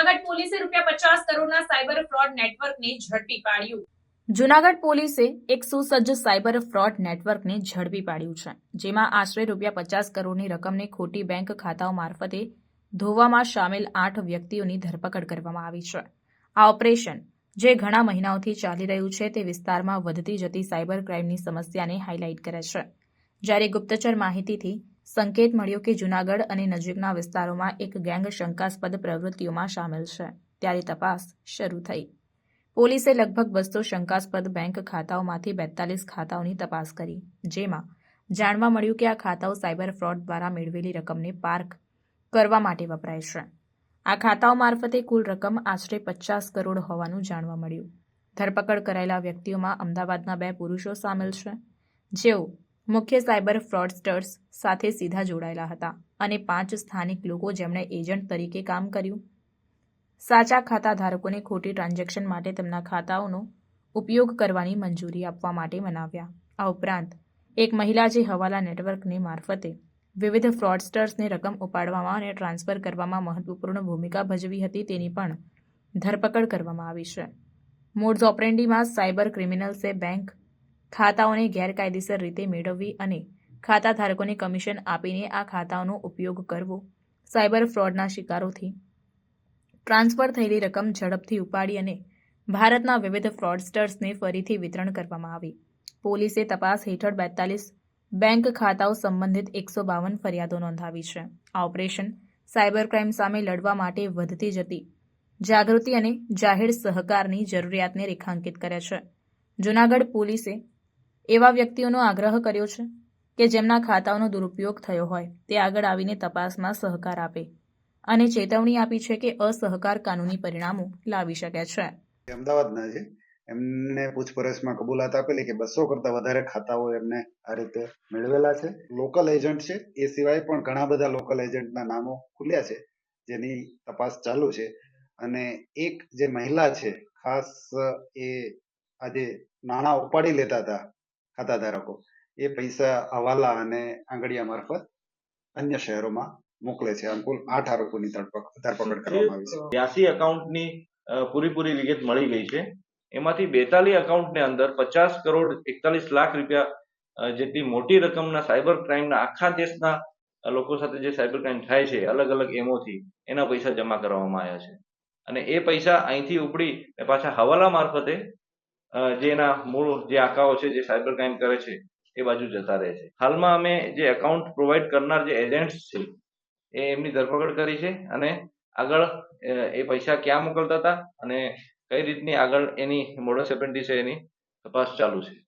પોલીસે રૂપિયા પચાસ કરોડના સાયબર ફ્રોડ નેટવર્કને ઝડપી પાડ્યું. જુનાગઢ પોલીસે એક સુસજ્જ સાયબર ફ્રોડ નેટવર્કને ઝડપી પાડ્યું છે, જેમાં આશરે રૂપિયા પચાસ કરોડની રકમને ખોટી બેંક ખાતાઓ મારફતે ધોવામાં સામેલ આઠ વ્યક્તિઓની ધરપકડ કરવામાં આવી છે. આ ઓપરેશન, જે ઘણા મહિનાઓથી ચાલી રહ્યું છે, તે વિસ્તારમાં વધતી જતી સાયબર ક્રાઇમની સમસ્યાને હાઇલાઇટ કરે છે. જ્યારે ગુપ્તચર માહિતીથી સંકેત મળ્યો કે જૂનાગઢ અને નજીકના વિસ્તારોમાં એક ગેંગ શંકાસ્પદ પ્રવૃત્તિઓમાં સામેલ છે. ત્યારે તપાસ શરૂ થઈ. પોલીસે લગભગ બસો શંકાસ્પદ બેંક ખાતાઓમાંથી બેતાલીસ ખાતાઓની તપાસ કરી, જેમાં જાણવા મળ્યું કે આ ખાતાઓ સાયબર ફ્રોડ દ્વારા મેળવેલી રકમને પાર્ક કરવા માટે વપરાય છે. આ ખાતાઓ મારફતે કુલ રકમ આશરે પચાસ કરોડ હોવાનું જાણવા મળ્યું. ધરપકડ કરાયેલા વ્યક્તિઓમાં અમદાવાદના બે પુરુષો સામેલ છે, જેઓ મુખ્ય સાયબર ફ્રોડસ્ટર્સ સાથે સીધા જોડાયેલા હતા અને પાંચ સ્થાનિક લોકો જેમણે એજન્ટ તરીકે કામ કર્યું. સાચા ખાતા ધારકોને ખોટી ટ્રાન્ઝેક્શન માટે તેમના ખાતાઓનો ઉપયોગ કરવાની મંજૂરી આપવા માટે મનાવ્યા. આ ઉપરાંત, એક મહિલા જે હવાલા નેટવર્કની મારફતે વિવિધ ફ્રોડસ્ટર્સને રકમ ઉપાડવામાં અને ટ્રાન્સફર કરવામાં મહત્વપૂર્ણ ભૂમિકા ભજવી હતી તેની પણ ધરપકડ કરવામાં આવી છે. મોડ્સ ઓપરેન્ડીમાં સાયબર ક્રિમિનલ્સે બેંક ખાતાઓને ગેરકાયદેસર રીતે મેળવવી અને ખાતા ધારકોને કમિશન આપીને આ ખાતાઓનો ઉપયોગ કરવો. સાયબર ફ્રોડના શિકારોથી ટ્રાન્સફર થયેલી રકમ ઝડપથી ઉપાડી અને ભારતના વિવિધ ફ્રોડસ્ટર્સને ફરીથી વિતરણ કરવામાં આવી. પોલીસે તપાસ હેઠળ બેતાલીસ બેંક ખાતાઓ સંબંધિત એકસો બાવન ફરિયાદો નોંધાવી છે. આ ઓપરેશન સાયબર ક્રાઇમ સામે લડવા માટે વધતી જતી જાગૃતિ અને જાહેર સહકારની જરૂરિયાતને રેખાંકિત કરે છે. જૂનાગઢ પોલીસે એવા વ્યક્તિઓનો આગ્રહ કર્યો છે કે જેમના ખાતાઓનો દુરુપયોગ થયો હોય, તે આગળ આવીને તપાસમાં સહકાર આપે અને ચેતવણી આપી છે કે અસહકાર કાનૂની પરિણામો લાવી શકે છે. અમદાવાદના છે. એમને પૂછપરછમાં કબૂલાત આપેલી કે બસો કરતા વધારે ખાતાઓ એમને આ રીતે મેળવેલા છે. લોકલ એજન્ટ છે. એ સિવાય પણ ઘણા બધા લોકલ એજન્ટના નામો ખુલ્યા છે, જેની તપાસ ચાલુ છે. અને એક જે મહિલા છે, ખાસ એ આજે નાણાં ઉપાડી લેતા હતા ખાતા એ પૈસા હવાલા અને આંગડિયા મારફત અન્ય શહેરોમાં મોકલે છે. આમ આઠ આરોપોની ધરપકડ કરવામાં આવી છે. બ્યાસી એકાઉન્ટની પૂરેપૂરી વિગત મળી ગઈ છે. એમાંથી બેતાલીસ એકાઉન્ટની અંદર પચાસ કરોડ એકતાલીસ લાખ રૂપિયા જેટલી મોટી રકમના સાયબર ક્રાઇમના આખા દેશના લોકો સાથે જે સાયબર ક્રાઇમ થાય છે, અલગ અલગ એમોથી એના પૈસા જમા કરવામાં આવ્યા છે. અને એ પૈસા અહીંથી ઉપડી પાછા હવાલા મારફતે જે એના મૂળ જે આંકાઓ છે, જે સાયબર ક્રાઇમ કરે છે, એ બાજુ જતા રહે છે. હાલમાં અમે જે એકાઉન્ટ પ્રોવાઈડ કરનાર જે એજન્ટ્સ છે, એ એમની ધરપકડ કરી છે અને આગળ એ પૈસા ક્યાં મોકલતા હતા અને કઈ રીતની આગળ એની મોડસ એપેન્ડી છે, એની તપાસ ચાલુ છે.